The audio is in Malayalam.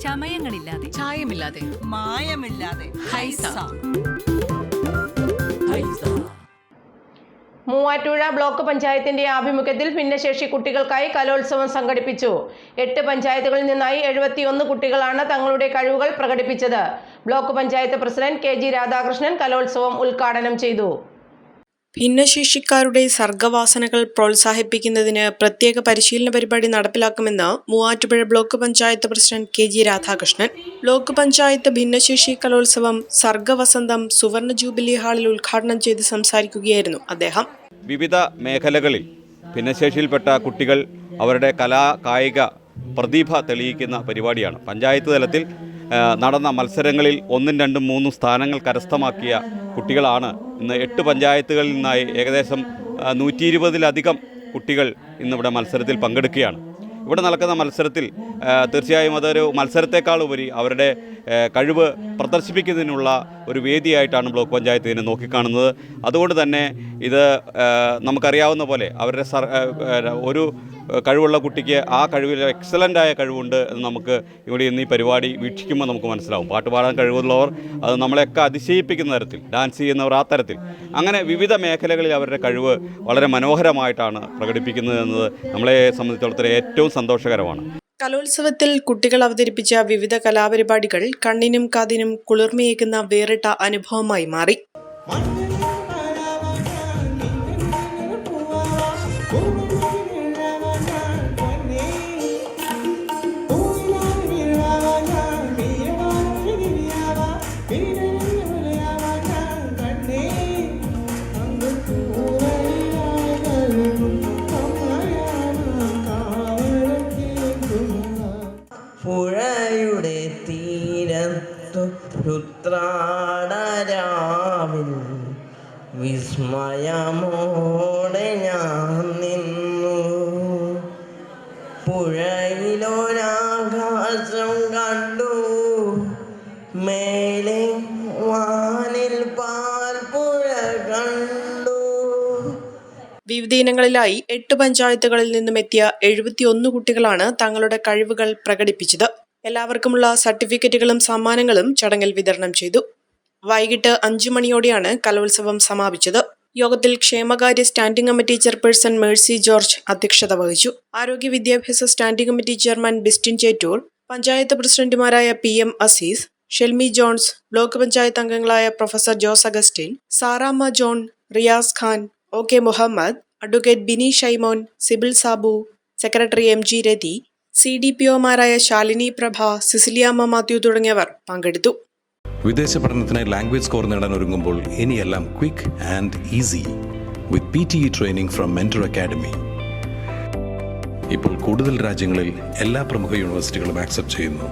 ചമയങ്ങളില്ലാതെ. ചായമില്ലാതെ. മായമില്ലാതെ. ഹൈസ. മൂവാറ്റുപുഴ ബ്ലോക്ക് പഞ്ചായത്തിന്റെ ആഭിമുഖ്യത്തിൽ ഭിന്നശേഷി കുട്ടികൾക്കായി കലോത്സവം സംഘടിപ്പിച്ചു. എട്ട് പഞ്ചായത്തുകളിൽ നിന്നായി എഴുപത്തിയൊന്ന് കുട്ടികളാണ് തങ്ങളുടെ കഴിവുകൾ പ്രകടിപ്പിച്ചത്. Block panchayat president K G Radhakrishnan കലോത്സവം ഉദ്ഘാടനം ചെയ്തു. ഭിന്നശേഷിക്കാരുടെ സർഗവാസനകൾ പ്രോത്സാഹിപ്പിക്കുന്നതിന് പ്രത്യേക പരിശീലന പരിപാടി നടപ്പിലാക്കുമെന്ന് Muvattupuzha block panchayat president K G Radhakrishnan. Block panchayat ഭിന്നശേഷി കലോത്സവം സർഗവസന്തം സുവർണ ജൂബിലി ഹാളിൽ ഉദ്ഘാടനം ചെയ്ത് സംസാരിക്കുകയായിരുന്നു അദ്ദേഹം. വിവിധ മേഖലകളിൽ ഭിന്നശേഷിയിൽപ്പെട്ട കുട്ടികൾ അവരുടെ കലാ കായിക പ്രതിഭ തെളിയിക്കുന്ന പരിപാടിയാണ്. പഞ്ചായത്ത് തലത്തിൽ നടന്ന മത്സരങ്ങളിൽ ഒന്നും രണ്ടും മൂന്നും സ്ഥാനങ്ങൾ കരസ്ഥമാക്കിയ കുട്ടികളാണ് ഇന്ന് എട്ട് പഞ്ചായത്തുകളിൽ നിന്നായി ഏകദേശം നൂറ്റി ഇരുപതിലധികം കുട്ടികൾ ഇന്നിവിടെ മത്സരത്തിൽ പങ്കെടുക്കുകയാണ്. ഇവിടെ നടക്കുന്ന മത്സരത്തിൽ തീർച്ചയായും അതൊരു മത്സരത്തെക്കാൾ ഉപരി അവരുടെ കഴിവ് പ്രദർശിപ്പിക്കുന്നതിനുള്ള ഒരു വേദിയായിട്ടാണ് ബ്ലോക്ക് പഞ്ചായത്ത് ഇതിനെ നോക്കിക്കാണുന്നത്. അതുകൊണ്ട് തന്നെ ഇത് നമുക്കറിയാവുന്ന പോലെ അവരുടെ ഒരു കഴിവുള്ള കുട്ടിക്ക് ആ കഴിവിൽ എക്സലന്റായ കഴിവുണ്ട് എന്ന് നമുക്ക് ഇവിടെ ഇന്ന് ഈ പരിപാടി വീക്ഷിക്കുമ്പോൾ നമുക്ക് മനസ്സിലാവും. പാട്ട് പാടാൻ കഴിവുള്ളവർ അത് നമ്മളെയൊക്കെ അതിശയിപ്പിക്കുന്ന തരത്തിൽ ഡാൻസ് ചെയ്യുന്നവർ ആ തരത്തിൽ. അങ്ങനെ വിവിധ മേഖലകളിൽ അവരുടെ കഴിവ് വളരെ മനോഹരമായിട്ടാണ് പ്രകടിപ്പിക്കുന്നത് എന്നത് നമ്മളെ സംബന്ധിച്ചിടത്തോളം ഏറ്റവും സന്തോഷകരമാണ്. കലോത്സവത്തിൽ കുട്ടികൾ അവതരിപ്പിച്ച വിവിധ കലാപരിപാടികൾ കണ്ണിനും കാതിനും കുളിർമയേക്കുന്ന വേറിട്ട അനുഭവമായി മാറി. പുഴയുടെ തീരത്തു രുത്രാടരാവിൽ വിസ്മയമോടെ ഞാൻ നിന്നു. പുഴയിലൊരാകാശം വിവിധ ഇനങ്ങളിലായി എട്ട് പഞ്ചായത്തുകളിൽ നിന്നും എത്തിയ എഴുപത്തിയൊന്ന് കുട്ടികളാണ് തങ്ങളുടെ കഴിവുകൾ പ്രകടിപ്പിച്ചത്. എല്ലാവർക്കുമുള്ള സർട്ടിഫിക്കറ്റുകളും സമ്മാനങ്ങളും ചടങ്ങിൽ വിതരണം ചെയ്തു. വൈകിട്ട് അഞ്ചു മണിയോടെയാണ് കലോത്സവം സമാപിച്ചത്. യോഗത്തിൽ ക്ഷേമകാര്യ standing committee chairperson Mercy George അധ്യക്ഷത വഹിച്ചു. ആരോഗ്യ വിദ്യാഭ്യാസ standing committee chairman Bistin Chettoor panchayat പ്രസിഡന്റുമാരായ P M Azeez Shelmi Johns block panchayat അംഗങ്ങളായ professor Jose Augustine Saramma John Riyas Khan O K Muhammad advocate Bini Shaimon Sibil Sabu secretary M G Rathi C D P ഒമാരായ Shalini Prabha സിസിലിയാമ്മ Mathew തുടങ്ങിയവർ പങ്കെടുത്തു. വിദേശ പഠനത്തിന് ലാംഗ്വേജ് സ്കോർ നേടാൻ ഒരുങ്ങുമ്പോൾ ഇനിയെല്ലാം quick and easy with P T E training from mentor academy ഇപ്പോൾ കൂടുതൽ രാജ്യങ്ങളിൽ എല്ലാ പ്രമുഖ യൂണിവേഴ്സിറ്റികളും ആക്സെപ്റ്റ് ചെയ്യുന്നു.